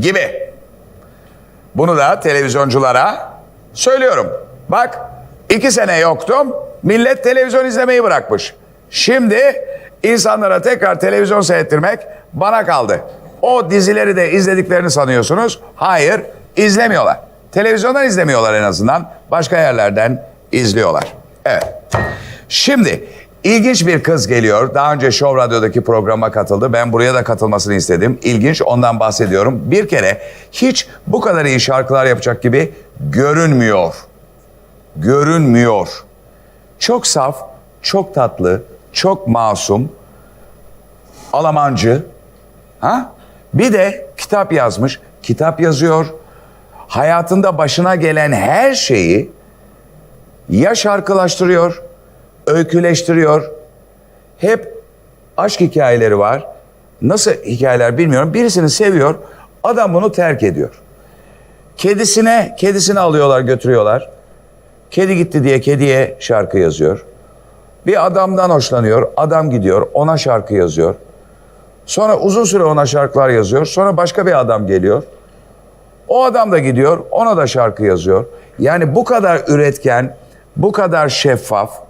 gibi. Bunu da televizyonculara söylüyorum. Bak iki sene yoktum. Millet televizyon izlemeyi bırakmış. Şimdi insanlara tekrar televizyon seyrettirmek bana kaldı. O dizileri de izlediklerini sanıyorsunuz. Hayır izlemiyorlar. Televizyondan izlemiyorlar en azından. Başka yerlerden izliyorlar. Evet. Şimdi ilginç bir kız geliyor. Daha önce Show Radyo'daki programa katıldı. Ben buraya da katılmasını istedim. İlginç ondan bahsediyorum. Bir kere hiç bu kadar iyi şarkılar yapacak gibi görünmüyor. Görünmüyor. Çok saf, çok tatlı, çok masum, Almancı. Ha? Bir de kitap yazmış. Kitap yazıyor. Hayatında başına gelen her şeyi ya şarkılaştırıyor, öyküleştiriyor. Hep aşk hikayeleri var. Nasıl hikayeler bilmiyorum. Birisini seviyor, adam bunu terk ediyor. Kedisine, kedisini alıyorlar, götürüyorlar. Kedi gitti diye kediye şarkı yazıyor. Bir adamdan hoşlanıyor, adam gidiyor, ona şarkı yazıyor. Sonra uzun süre ona şarkılar yazıyor. Sonra başka bir adam geliyor. O adam da gidiyor, ona da şarkı yazıyor. Yani bu kadar üretken, bu kadar şeffaf.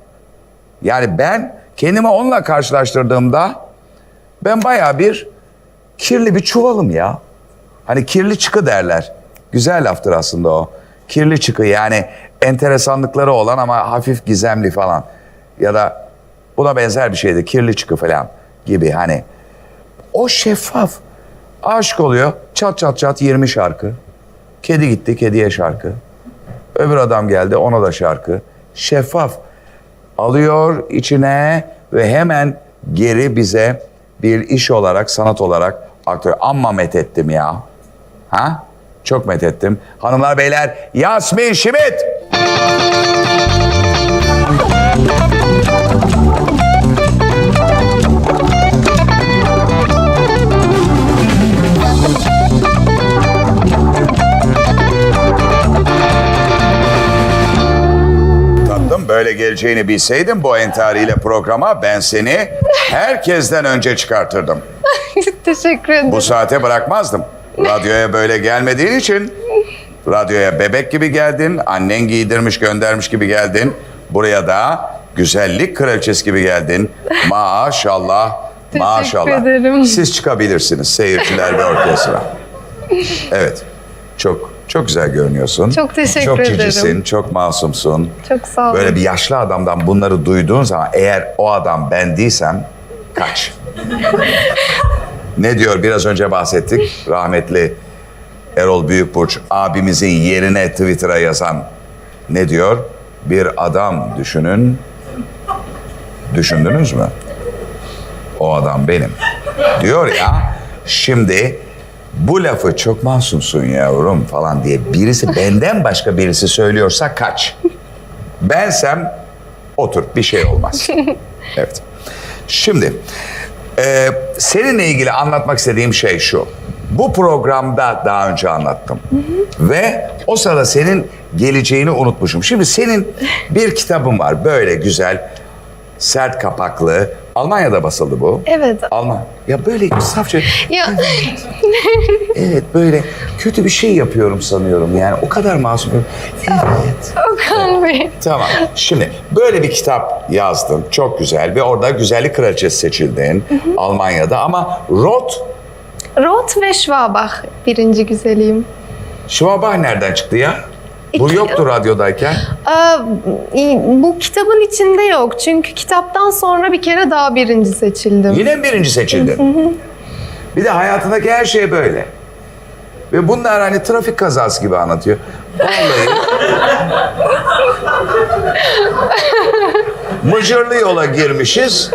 Yani ben kendimi onunla karşılaştırdığımda ben bayağı bir kirli bir çuvalım ya. Hani kirli çıkı derler. Güzel laftır aslında o. Kirli çıkı yani enteresanlıkları olan ama hafif gizemli falan. Ya da buna benzer bir şeydi. Kirli çıkı falan gibi hani. O şeffaf. Aşık oluyor. Çat çat çat 20 şarkı. Kedi gitti kediye şarkı. Öbür adam geldi ona da şarkı. Şeffaf. Alıyor içine ve hemen geri bize bir iş olarak, sanat olarak aktarıyor. Amma methettim ya. Ha? Çok methettim. Hanımlar beyler Yasmin Şimit. Böyle geleceğini bilseydim bu entariyle programa ben seni herkesten önce çıkartırdım. Teşekkür ederim. Bu saate bırakmazdım. Radyoya böyle gelmediğin için radyoya bebek gibi geldin, annen giydirmiş göndermiş gibi geldin. Buraya da güzellik kraliçesi gibi geldin. Maşallah, maşallah. ederim. Siz çıkabilirsiniz seyirciler ve orkestra. Evet, çok çok güzel görünüyorsun. Çok teşekkür Çok ederim. cicisin, çok masumsun. Çok sağ olun. Böyle bir yaşlı adamdan bunları duyduğun zaman eğer o adam ben değilsem kaç. ne diyor biraz önce bahsettik. Rahmetli Erol Büyükburç abimizin yerine Twitter'a yazan ne diyor? Bir adam düşünün. Düşündünüz mü? O adam benim. Diyor ya şimdi bu lafı çok masumsun yavrum falan diye birisi benden başka birisi söylüyorsa kaç. Bensem otur bir şey olmaz. Evet. Şimdi e, seninle ilgili anlatmak istediğim şey şu. Bu programda daha önce anlattım. Ve o sırada senin geleceğini unutmuşum. Şimdi senin bir kitabın var böyle güzel, sert kapaklı. Almanya'da basıldı bu. Evet. Alman. Ya böyle safça Ya evet böyle kötü bir şey yapıyorum sanıyorum yani o kadar masum. Evet. Okan Bey. Tamam. Şimdi böyle bir kitap yazdın. Çok güzel ve orada güzellik kraliçesi seçildin Almanya'da ama Roth Roth ve Schwabach birinci güzeliyim. Schwabach nereden çıktı ya? Bu yoktu radyodayken. Bu kitabın içinde yok. Çünkü kitaptan sonra bir kere daha birinci seçildim. Yine mi birinci seçildin? Bir de hayatındaki her şey böyle. Ve bunlar hani trafik kazası gibi anlatıyor. Vallahi. Mıcırlı yola girmişiz,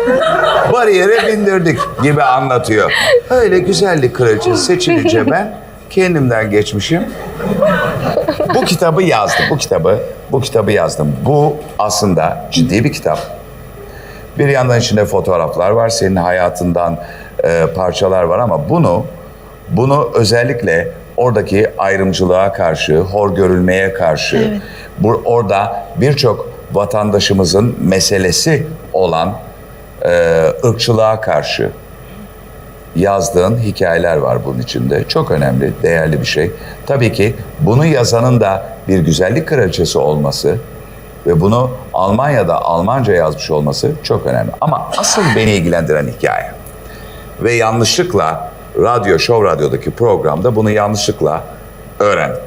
bariyere bindirdik gibi anlatıyor. Öyle güzellik kraliçesi seçilince ben kendimden geçmişim. Bu kitabı yazdım, bu kitabı, bu kitabı yazdım. Bu aslında ciddi bir kitap. Bir yandan içinde fotoğraflar var, senin hayatından e, parçalar var ama bunu bunu özellikle oradaki ayrımcılığa karşı, hor görülmeye karşı, bu orada birçok vatandaşımızın meselesi olan e, ırkçılığa karşı yazdığın hikayeler var bunun içinde. Çok önemli, değerli bir şey. Tabii ki bunu yazanın da bir güzellik kraliçesi olması ve bunu Almanya'da Almanca yazmış olması çok önemli. Ama asıl beni ilgilendiren hikaye ve yanlışlıkla radyo, Show Radyo'daki programda bunu yanlışlıkla öğrendim.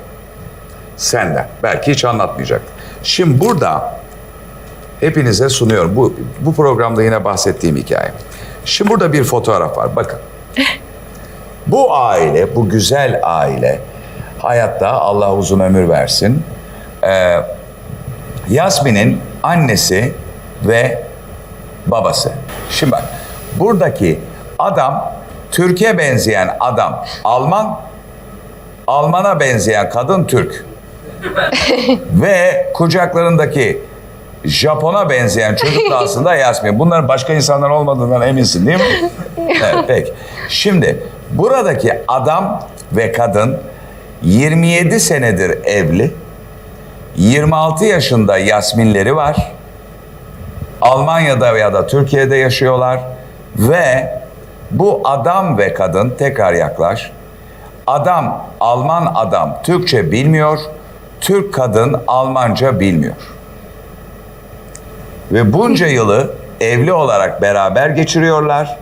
Senden. Belki hiç anlatmayacaktım. Şimdi burada hepinize sunuyorum. Bu, bu programda yine bahsettiğim hikaye. Şimdi burada bir fotoğraf var. Bakın. Bu aile, bu güzel aile hayatta Allah uzun ömür versin. Ee, Yasmin'in annesi ve babası. Şimdi bak buradaki adam Türkiye benzeyen adam Alman, Alman'a benzeyen kadın Türk. ve kucaklarındaki Japon'a benzeyen çocuk da aslında Yasmin. Bunların başka insanlar olmadığından eminsin değil mi? Evet, peki. Şimdi buradaki adam ve kadın 27 senedir evli. 26 yaşında Yasminleri var. Almanya'da ya da Türkiye'de yaşıyorlar ve bu adam ve kadın tekrar yaklaş. Adam, Alman adam Türkçe bilmiyor, Türk kadın Almanca bilmiyor. Ve bunca yılı evli olarak beraber geçiriyorlar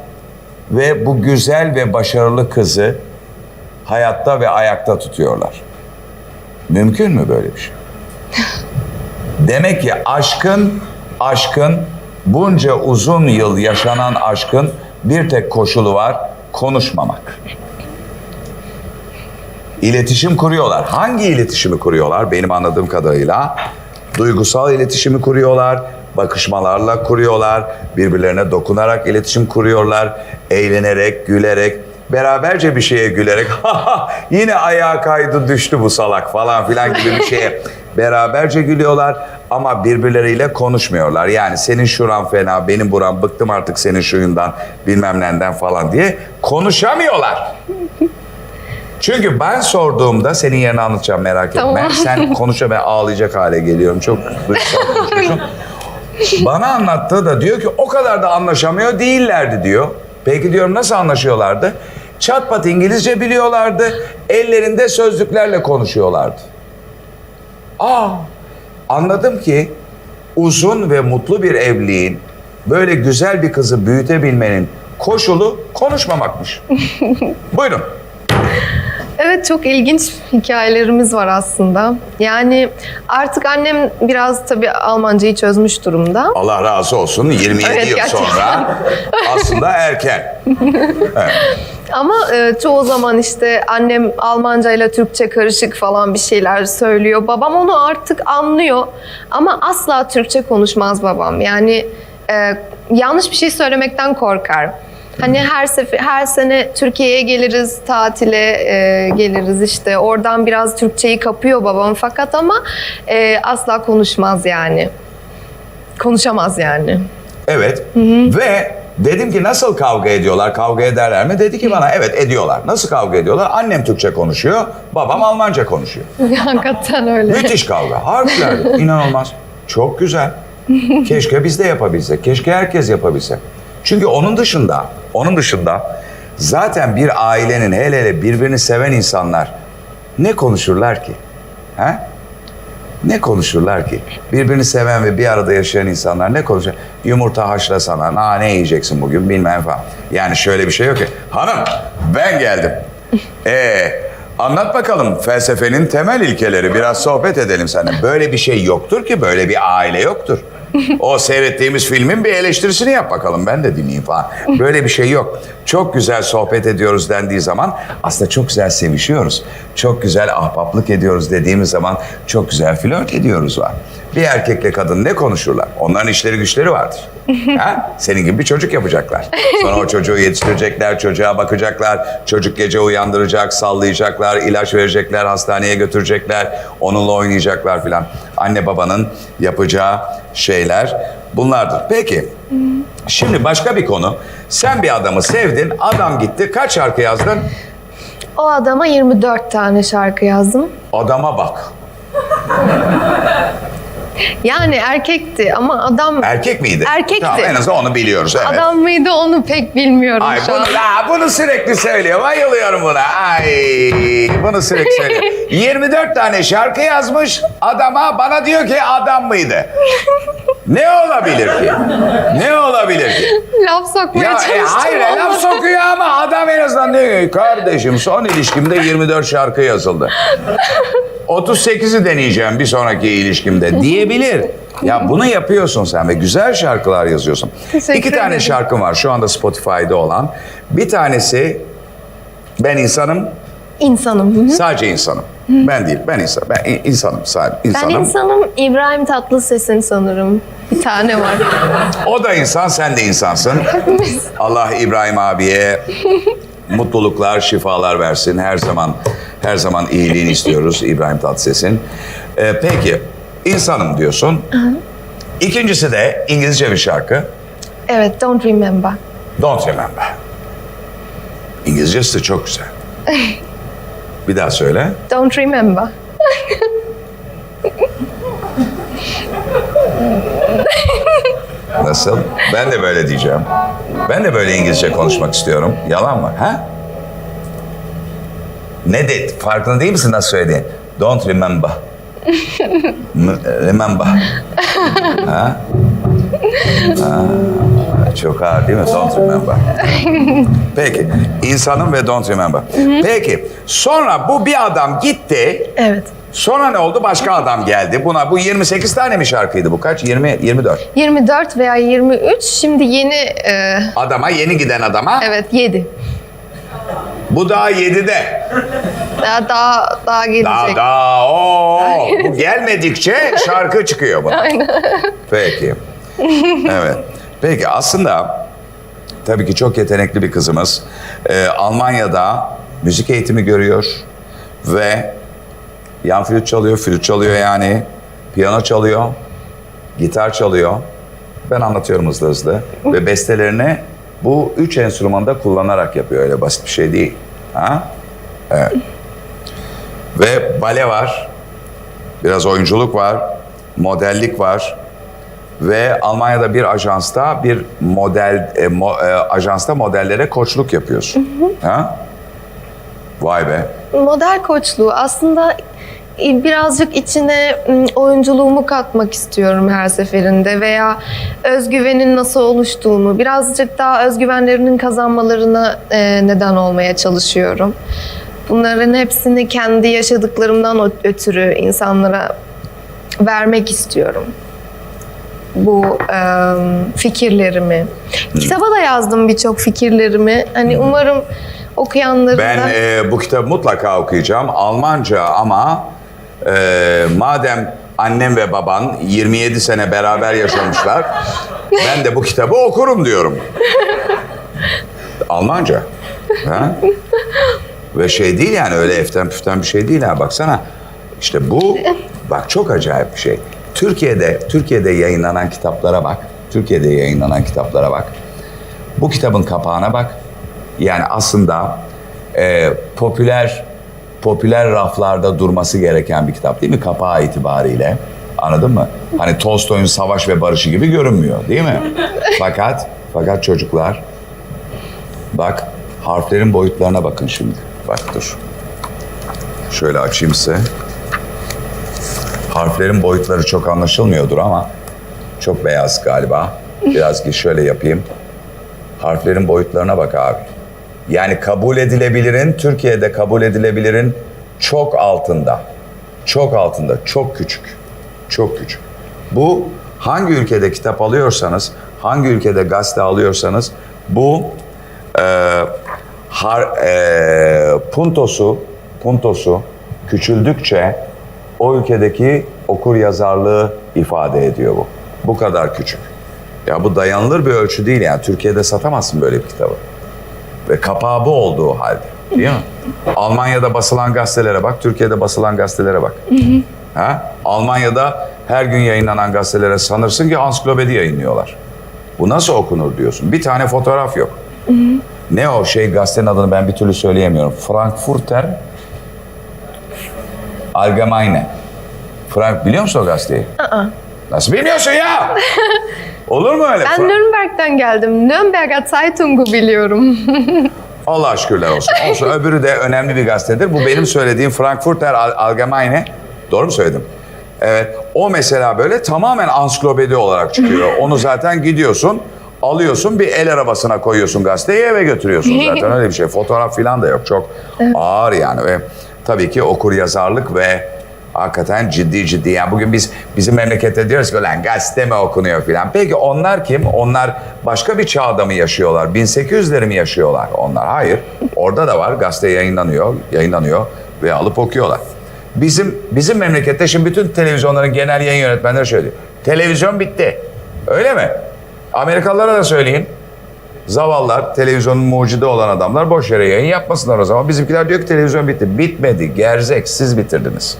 ve bu güzel ve başarılı kızı hayatta ve ayakta tutuyorlar. Mümkün mü böyle bir şey? Demek ki aşkın, aşkın bunca uzun yıl yaşanan aşkın bir tek koşulu var, konuşmamak. İletişim kuruyorlar. Hangi iletişimi kuruyorlar? Benim anladığım kadarıyla duygusal iletişimi kuruyorlar, bakışmalarla kuruyorlar, birbirlerine dokunarak iletişim kuruyorlar, eğlenerek, gülerek, beraberce bir şeye gülerek yine ayağa kaydı düştü bu salak falan filan gibi bir şeye beraberce gülüyorlar ama birbirleriyle konuşmuyorlar. Yani senin şuran fena, benim buram bıktım artık senin şuyundan bilmem nenden falan diye konuşamıyorlar. Çünkü ben sorduğumda senin yerine anlatacağım merak etme. Tamam. Sen konuşa ben ağlayacak hale geliyorum. Çok duygusal konuşuyorsun. Bana anlattığı da diyor ki o kadar da anlaşamıyor değillerdi diyor. Peki diyorum nasıl anlaşıyorlardı? Çat pat İngilizce biliyorlardı. Ellerinde sözlüklerle konuşuyorlardı. Aa, anladım ki uzun ve mutlu bir evliliğin böyle güzel bir kızı büyütebilmenin koşulu konuşmamakmış. Buyurun. Evet çok ilginç hikayelerimiz var aslında. Yani artık annem biraz tabii Almancayı çözmüş durumda. Allah razı olsun 27 Evet, yıl gerçekten. sonra aslında erken. Ama e, çoğu zaman işte annem Almanca ile Türkçe karışık falan bir şeyler söylüyor. Babam onu artık anlıyor ama asla Türkçe konuşmaz babam. Yani e, yanlış bir şey söylemekten korkar. Hani her sefer her sene Türkiye'ye geliriz, tatile e, geliriz işte. Oradan biraz Türkçeyi kapıyor babam fakat ama e, asla konuşmaz yani. Konuşamaz yani. Evet. Ve dedim ki nasıl kavga ediyorlar? Kavga ederler mi? Dedi ki bana evet ediyorlar. Nasıl kavga ediyorlar? Annem Türkçe konuşuyor, babam Almanca konuşuyor. Hakikaten öyle. Müthiş kavga. Harikulade. İnanılmaz. Çok güzel. Keşke biz de yapabilsek. Keşke herkes yapabilse. Çünkü onun dışında, onun dışında zaten bir ailenin hele hele birbirini seven insanlar ne konuşurlar ki? He? Ne konuşurlar ki? Birbirini seven ve bir arada yaşayan insanlar ne konuşur? Yumurta haşlasana, na ne yiyeceksin bugün bilmem falan. Yani şöyle bir şey yok ki. Hanım ben geldim. Ee, anlat bakalım felsefenin temel ilkeleri. Biraz sohbet edelim seninle. Böyle bir şey yoktur ki, böyle bir aile yoktur. O seyrettiğimiz filmin bir eleştirisini yap bakalım. Ben de dinleyeyim falan. Böyle bir şey yok. Çok güzel sohbet ediyoruz dendiği zaman aslında çok güzel sevişiyoruz. Çok güzel ahbaplık ediyoruz dediğimiz zaman çok güzel flört ediyoruz var. Bir erkekle kadın ne konuşurlar? Onların işleri güçleri vardır. ha? Senin gibi bir çocuk yapacaklar. Sonra o çocuğu yetiştirecekler, çocuğa bakacaklar. Çocuk gece uyandıracak, sallayacaklar, ilaç verecekler, hastaneye götürecekler. Onunla oynayacaklar filan. Anne babanın yapacağı şeyler bunlardır. Peki. Şimdi başka bir konu. Sen bir adamı sevdin, adam gitti. Kaç şarkı yazdın? O adama 24 tane şarkı yazdım. Adama bak. Yani erkekti ama adam Erkek miydi? Erkekti. Tamam en azından onu biliyoruz. Evet. adam mıydı onu pek bilmiyorum Ay şu bunu, an. Aa, bunu sürekli söylüyor. Bayılıyorum buna. Ay bunu sürekli söylüyor. 24 tane şarkı yazmış adama bana diyor ki adam mıydı? Ne olabilir ki? Ne olabilir ki? Laf sokmaya Ya e, çalıştım. hayır laf olmadı. sokuyor ama adam en azından diyor ki kardeşim son ilişkimde 24 şarkı yazıldı. 38'i deneyeceğim bir sonraki ilişkimde diyebilir. Ya bunu yapıyorsun sen ve güzel şarkılar yazıyorsun. Teşekkür İki tane ederim. şarkım var şu anda Spotify'da olan. Bir tanesi ben insanım, İnsanım. Hı hı. sadece insanım. Ben değil, ben insan. Ben in- insanım, sadece Ben insanım. insanım İbrahim Tatlıses'in sanırım. Bir tane var. O da insan, sen de insansın. Allah İbrahim abiye mutluluklar, şifalar versin. Her zaman her zaman iyiliğini istiyoruz İbrahim Tatlıses'in. Ee, peki, insanım diyorsun. İkincisi de İngilizce bir şarkı. Evet, Don't Remember. Don't remember. İngilizcesi de çok güzel. Bir daha söyle. Don't Remember. Nasıl? Ben de böyle diyeceğim. Ben de böyle İngilizce konuşmak istiyorum. Yalan mı? Ha? Ne de farkında değil misin nasıl söylediğin? Don't remember. Remember. ha? ha? Çok ağır değil mi? Don't remember. Peki. insanım ve don't remember. Peki. Sonra bu bir adam gitti. Evet. Sonra ne oldu? Başka adam geldi. Buna bu 28 tane mi şarkıydı bu? Kaç? 20 24. 24 veya 23. Şimdi yeni e, Adama yeni giden adama. evet 7. Bu daha 7'de. Daha daha daha gelecek. Daha daha o. Bu gelmedikçe şarkı çıkıyor buna. Aynen. Peki. Evet. Peki aslında tabii ki çok yetenekli bir kızımız. Ee, Almanya'da müzik eğitimi görüyor ve yan flüt çalıyor, flüt çalıyor yani. Piyano çalıyor, gitar çalıyor. Ben anlatıyorum hızlı hızlı. Ve bestelerini bu üç enstrümanda kullanarak yapıyor. Öyle basit bir şey değil. Ha? Evet. Ve bale var. Biraz oyunculuk var. Modellik var. Ve Almanya'da bir ajansta bir model e, mo- e, ajansta modellere koçluk yapıyorsun. Ha? Vay be. Model koçluğu aslında birazcık içine oyunculuğumu katmak istiyorum her seferinde veya özgüvenin nasıl oluştuğunu birazcık daha özgüvenlerinin kazanmalarına e, neden olmaya çalışıyorum. Bunların hepsini kendi yaşadıklarımdan ötürü insanlara vermek istiyorum. Bu e, fikirlerimi. Kitaba da yazdım birçok fikirlerimi. Hani umarım okuyanların Ben da... e, bu kitabı mutlaka okuyacağım. Almanca ama e, madem annem ve baban 27 sene beraber yaşamışlar, ben de bu kitabı okurum diyorum. Almanca. Ha? Ve şey değil yani öyle eften püften bir şey değil ha baksana. İşte bu bak çok acayip bir şey. Türkiye'de Türkiye'de yayınlanan kitaplara bak. Türkiye'de yayınlanan kitaplara bak. Bu kitabın kapağına bak. Yani aslında e, popüler popüler raflarda durması gereken bir kitap değil mi kapağı itibariyle? Anladın mı? Hani Tolstoy'un Savaş ve Barışı gibi görünmüyor değil mi? Fakat fakat çocuklar bak harflerin boyutlarına bakın şimdi. Bak dur. Şöyle açayım size. Harflerin boyutları çok anlaşılmıyordur ama çok beyaz galiba. Biraz ki şöyle yapayım. Harflerin boyutlarına bak abi. Yani kabul edilebilirin, Türkiye'de kabul edilebilirin çok altında. Çok altında, çok küçük. Çok küçük. Bu hangi ülkede kitap alıyorsanız, hangi ülkede gazete alıyorsanız bu e, har, e, puntosu, puntosu küçüldükçe o ülkedeki okur yazarlığı ifade ediyor bu. Bu kadar küçük. Ya bu dayanılır bir ölçü değil yani. Türkiye'de satamazsın böyle bir kitabı. Ve kapağı bu olduğu halde. Değil mi? Almanya'da basılan gazetelere bak, Türkiye'de basılan gazetelere bak. Ha? Almanya'da her gün yayınlanan gazetelere sanırsın ki ansiklopedi yayınlıyorlar. Bu nasıl okunur diyorsun. Bir tane fotoğraf yok. Ne o şey gazetenin adını ben bir türlü söyleyemiyorum. Frankfurter Allgemeine. Frank biliyor musun o gazeteyi? Nasıl bilmiyorsun ya? Olur mu öyle? Ben Nürnberg'den geldim. Nürnberger Zeitung'u biliyorum. Allah şükürler olsun. Olsun öbürü de önemli bir gazetedir. Bu benim söylediğim Frankfurter All- Allgemeine. Doğru mu söyledim? Evet. O mesela böyle tamamen ansiklopedi olarak çıkıyor. Onu zaten gidiyorsun, alıyorsun bir el arabasına koyuyorsun gazeteyi eve götürüyorsun zaten öyle bir şey. Fotoğraf falan da yok. Çok ağır yani ve tabii ki okur yazarlık ve hakikaten ciddi ciddi. Yani bugün biz bizim memlekette diyoruz ki lan gazete mi okunuyor filan. Peki onlar kim? Onlar başka bir çağda mı yaşıyorlar? 1800'leri mi yaşıyorlar onlar? Hayır. Orada da var. Gazete yayınlanıyor, yayınlanıyor ve alıp okuyorlar. Bizim bizim memlekette şimdi bütün televizyonların genel yayın yönetmenleri şöyle diyor. Televizyon bitti. Öyle mi? Amerikalılara da söyleyin. Zavallar, televizyonun mucidi olan adamlar boş yere yayın yapmasınlar o zaman. Bizimkiler diyor ki televizyon bitti. Bitmedi, gerzek, siz bitirdiniz.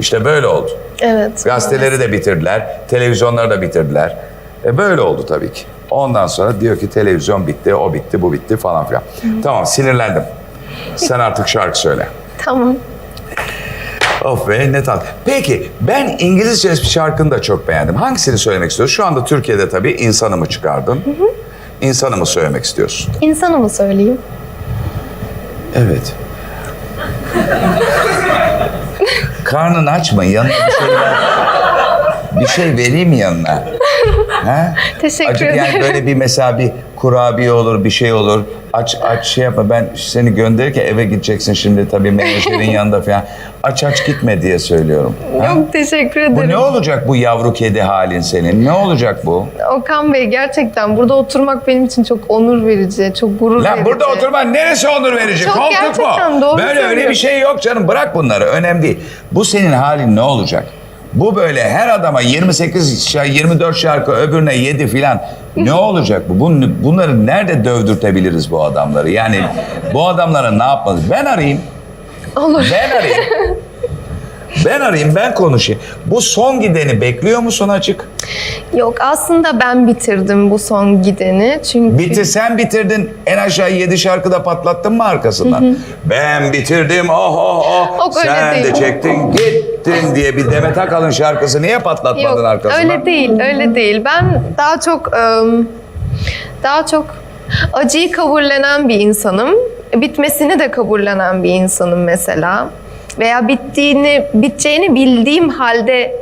İşte böyle oldu. evet. Gazeteleri de bitirdiler, televizyonları da bitirdiler. E böyle oldu tabii ki. Ondan sonra diyor ki televizyon bitti, o bitti, bu bitti falan filan. Tamam sinirlendim. Sen artık şarkı söyle. Tamam. Of be ne tat. Peki ben İngilizce şarkını da çok beğendim. Hangisini söylemek istiyorsun? Şu anda Türkiye'de tabii insanı mı çıkardın? İnsanı mı söylemek istiyorsun? İnsanı mı söyleyeyim? Evet. Karnın aç mı? Yanına bir şey ver. Bir şey vereyim mi yanına? Ha? Teşekkür yani ederim. böyle bir mesela bir kurabiye olur, bir şey olur. Aç aç şey yapma. Ben seni gönderirken eve gideceksin şimdi tabii menajerin yanında falan. Aç aç gitme diye söylüyorum. Ha? Yok teşekkür Bu ederim. ne olacak bu yavru kedi halin senin? Ne olacak bu? Okan Bey gerçekten burada oturmak benim için çok onur verici, çok gurur verici. Lan burada oturman neresi onur verici? Çok Koltuk mu? gerçekten doğru Böyle öyle bir şey yok canım. Bırak bunları. Önemli değil. Bu senin halin ne olacak? Bu böyle her adama 28 şarkı, 24 şarkı öbürüne 7 filan. Ne olacak bu? Bun- Bunları nerede dövdürtebiliriz bu adamları? Yani bu adamlara ne yapmalıyız? Ben arayayım. Olur. Ben arayayım. Ben arayayım, ben konuşayım. Bu son gideni bekliyor musun açık? Yok aslında ben bitirdim bu son gideni. Çünkü Bitir sen bitirdin. En aşağı yedi şarkıda patlattın mı arkasından? Ben bitirdim. Oh oh oh. Yok, öyle sen de değil. çektin gittin diye bir Demet Akalın şarkısı niye patlatmadın Yok arkasından? öyle değil, öyle değil. Ben daha çok ım, daha çok acıyı kabullenen bir insanım. Bitmesini de kabullenen bir insanım mesela. Veya bittiğini, biteceğini bildiğim halde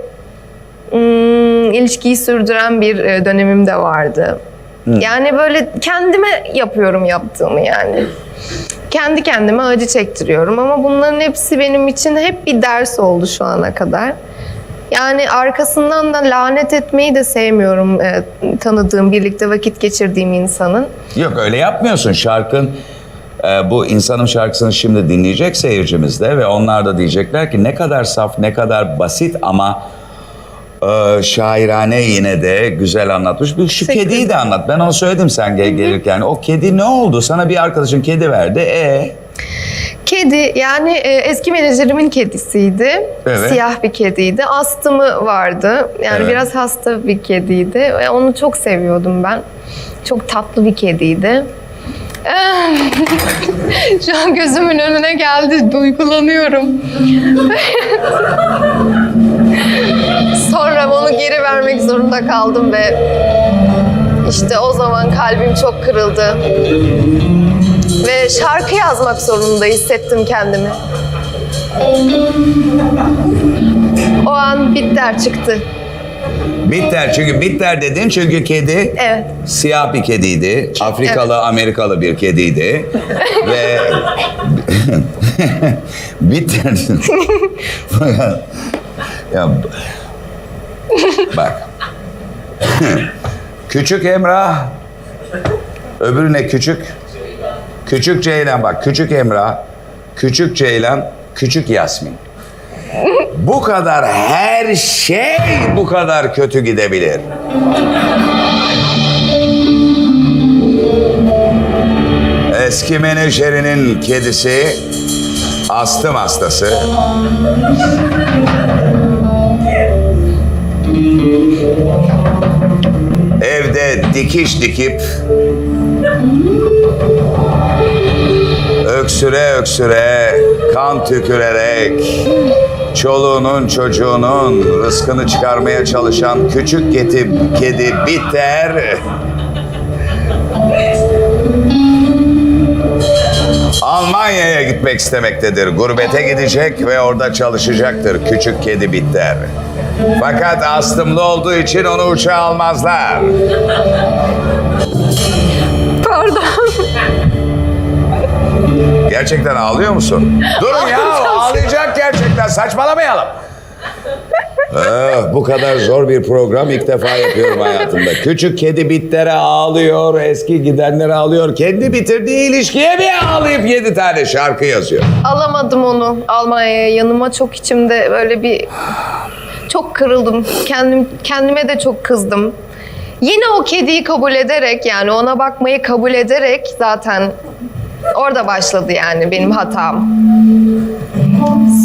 ım, ilişkiyi sürdüren bir e, dönemim de vardı. Yani böyle kendime yapıyorum yaptığımı yani. Kendi kendime acı çektiriyorum ama bunların hepsi benim için hep bir ders oldu şu ana kadar. Yani arkasından da lanet etmeyi de sevmiyorum e, tanıdığım, birlikte vakit geçirdiğim insanın. Yok öyle yapmıyorsun. Şarkın e, bu insanım şarkısını şimdi dinleyecek seyircimiz de ve onlar da diyecekler ki ne kadar saf, ne kadar basit ama e, şairane yine de güzel anlatmış. Bir şu Teşekkür kediyi de anlat. Ben onu söyledim sen gel- gelirken. O kedi ne oldu? Sana bir arkadaşın kedi verdi. E Kedi yani e, eski menajerimin kedisiydi. Evet. Siyah bir kediydi. Astımı vardı. Yani Evet. biraz hasta bir kediydi. Ve onu çok seviyordum ben. Çok tatlı bir kediydi. Şu an gözümün önüne geldi. Duygulanıyorum. Sonra onu geri vermek zorunda kaldım ve işte o zaman kalbim çok kırıldı. Ve şarkı yazmak zorunda hissettim kendimi. O an bitter çıktı. Bitter çünkü bitter dedin çünkü kedi Evet. siyah bir kediydi. Afrikalı, Amerikalı bir kediydi. Ve bitter. ya bak. küçük Emrah öbürüne küçük küçük Ceylan bak küçük Emrah küçük Ceylan küçük Yasmin. Bu kadar her şey bu kadar kötü gidebilir. Eski menajerinin kedisi astım hastası. Evde dikiş dikip öksüre öksüre kan tükürerek çoluğunun çocuğunun rızkını çıkarmaya çalışan küçük kedi, kedi biter. Almanya'ya gitmek istemektedir. Gurbete gidecek ve orada çalışacaktır küçük kedi bitter. Fakat astımlı olduğu için onu uçağa almazlar. Pardon. Gerçekten ağlıyor musun? Durun ya ağlayacak gerçekten saçmalamayalım. Ah, bu kadar zor bir program ilk defa yapıyorum hayatımda. Küçük kedi bitlere ağlıyor, eski gidenlere ağlıyor. Kendi bitirdiği ilişkiye bir ağlayıp yedi tane şarkı yazıyor. Alamadım onu Almanya'ya yanıma çok içimde böyle bir çok kırıldım. Kendim kendime de çok kızdım. Yine o kediyi kabul ederek yani ona bakmayı kabul ederek zaten orada başladı yani benim hatam.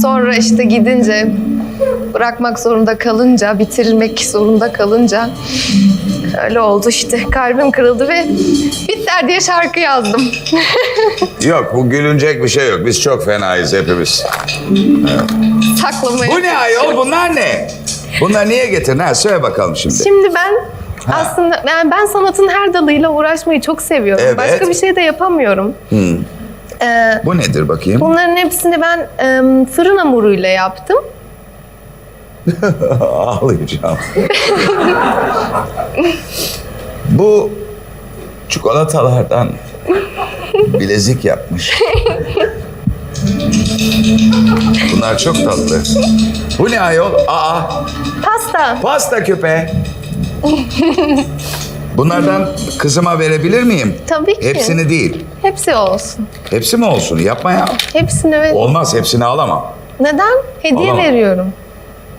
Sonra işte gidince bırakmak zorunda kalınca, bitirmek zorunda kalınca öyle oldu işte. Kalbim kırıldı ve Bitter diye şarkı yazdım. Yok bu gülünecek bir şey yok. Biz çok fenayız hepimiz. Saklamaya Bu ne ayol bunlar ne? Bunlar niye getirdin? Ha, söyle bakalım şimdi. Şimdi ben aslında yani ben sanatın her dalıyla uğraşmayı çok seviyorum. Evet. Başka bir şey de yapamıyorum. Ee, Bu nedir bakayım? bunların hepsini ben em, fırın hamuruyla yaptım. Ağlayacağım. Bu çikolatalardan bilezik yapmış. Bunlar çok tatlı. Bu ne ayol? Aa, Pasta. pasta küpe. Bunlardan kızıma verebilir miyim? Tabii ki. Hepsini değil. Hepsi olsun. Hepsi mi olsun? Yapma ya. Hepsini ver. Olmaz, hepsini alamam. Neden? Hediye Alamam. veriyorum.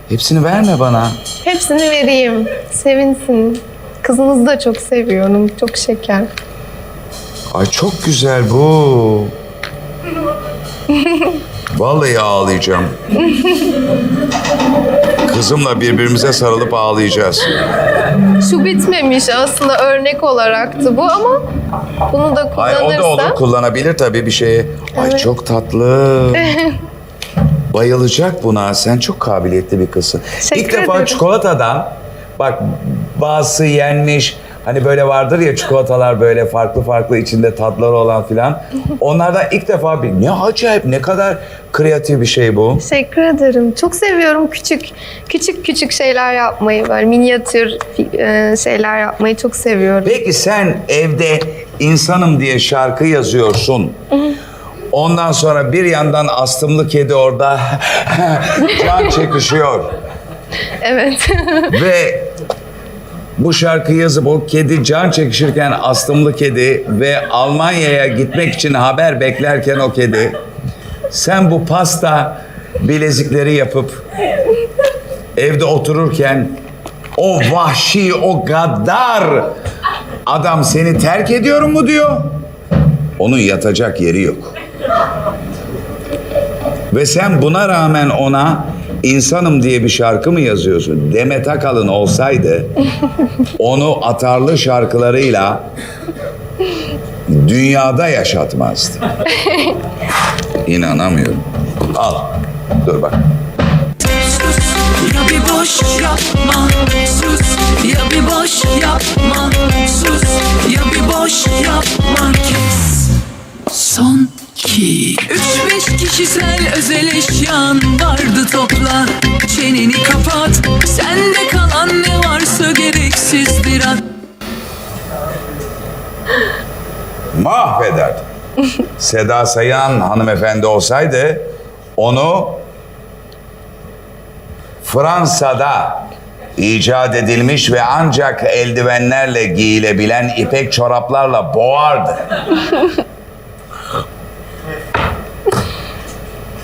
Hepsini verme bana. Hepsini vereyim. Sevinsin. Kızınızı da çok seviyorum. Çok şeker. Ay çok güzel bu. Vallahi ağlayacağım. Kızımla birbirimize sarılıp ağlayacağız. Şu bitmemiş aslında örnek olaraktı bu ama bunu da Ay kullanırsa... o da olur kullanabilir tabii bir şeye. Ay çok tatlı. Bayılacak buna. Sen çok kabiliyetli bir kızsın. Teşekkür İlk defa ederim. çikolatadan bak bazısı yenmiş. Hani böyle vardır ya çikolatalar böyle farklı farklı içinde tatları olan filan. Onlardan ilk defa bir ne acayip ne kadar kreatif bir şey bu. Teşekkür ederim. Çok seviyorum küçük küçük küçük şeyler yapmayı. Böyle minyatür e, şeyler yapmayı çok seviyorum. Peki sen evde insanım diye şarkı yazıyorsun. Ondan sonra bir yandan astımlı kedi orada can çekişiyor. Evet. Ve bu şarkı yazıp o kedi can çekişirken astımlı kedi ve Almanya'ya gitmek için haber beklerken o kedi sen bu pasta bilezikleri yapıp evde otururken o vahşi o gaddar adam seni terk ediyorum mu diyor. Onun yatacak yeri yok. Ve sen buna rağmen ona insanım diye bir şarkı mı yazıyorsun? Demet Akalın olsaydı onu atarlı şarkılarıyla dünyada yaşatmazdı. İnanamıyorum. Al. Dur bak. Sus ya bir boş yapma Sus ya bir boş yapma Sus ya bir boş yapma Kes Son iki Üç beş kişisel özel eşyan vardı topla Çeneni kapat Sende kalan ne varsa gereksizdir at Mahvederdi. Seda Sayan hanımefendi olsaydı onu Fransa'da icat edilmiş ve ancak eldivenlerle giyilebilen ipek çoraplarla boğardı.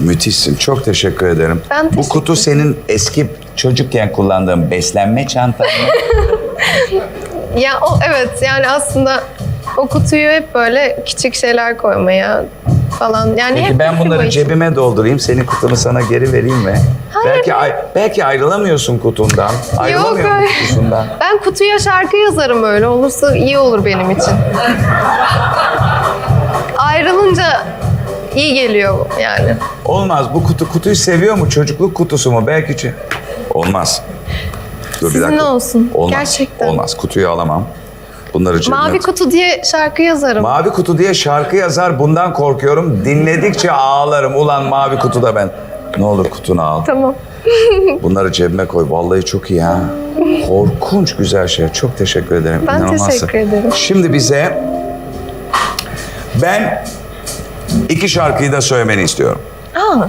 Müthişsin. Çok teşekkür ederim. Ben Bu teşekkür kutu senin eski çocukken kullandığın beslenme çantan mı? ya o evet yani aslında o kutuyu hep böyle küçük şeyler koymaya falan. Yani Peki hep ben bunları bu cebime doldurayım, senin kutunu sana geri vereyim mi? Hayır. Belki ay- belki ayrılamıyorsun kutundan. Ayrılamıyor öyle. kutusundan? Ben kutuya şarkı yazarım öyle. Olursa iyi olur benim için. Ayrılınca iyi geliyor yani. Olmaz. Bu kutu kutuyu seviyor mu? Çocukluk kutusu mu? Belki için. Olmaz. Dur Sizin olsun. Olmaz. Gerçekten. Olmaz. Kutuyu alamam. Bunları cebime Mavi kutu diye şarkı yazarım. Mavi kutu diye şarkı yazar. Bundan korkuyorum. Dinledikçe ağlarım. Ulan mavi kutuda ben. Ne olur kutunu al. tamam. Bunları cebime koy. Vallahi çok iyi ha. Korkunç güzel şey. Çok teşekkür ederim. Ben İnanılmazsın. teşekkür ederim. Şimdi bize ben iki şarkıyı da söylemeni istiyorum. Aa,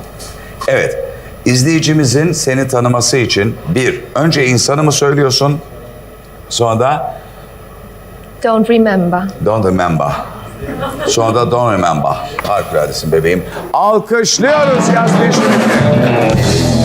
Evet. İzleyicimizin seni tanıması için bir, önce insanı mı söylüyorsun? Sonra da don't remember. don't remember. Sonra da don't remember. Harikuladesin bebeğim. Alkışlıyoruz Yasmin Şirin'i.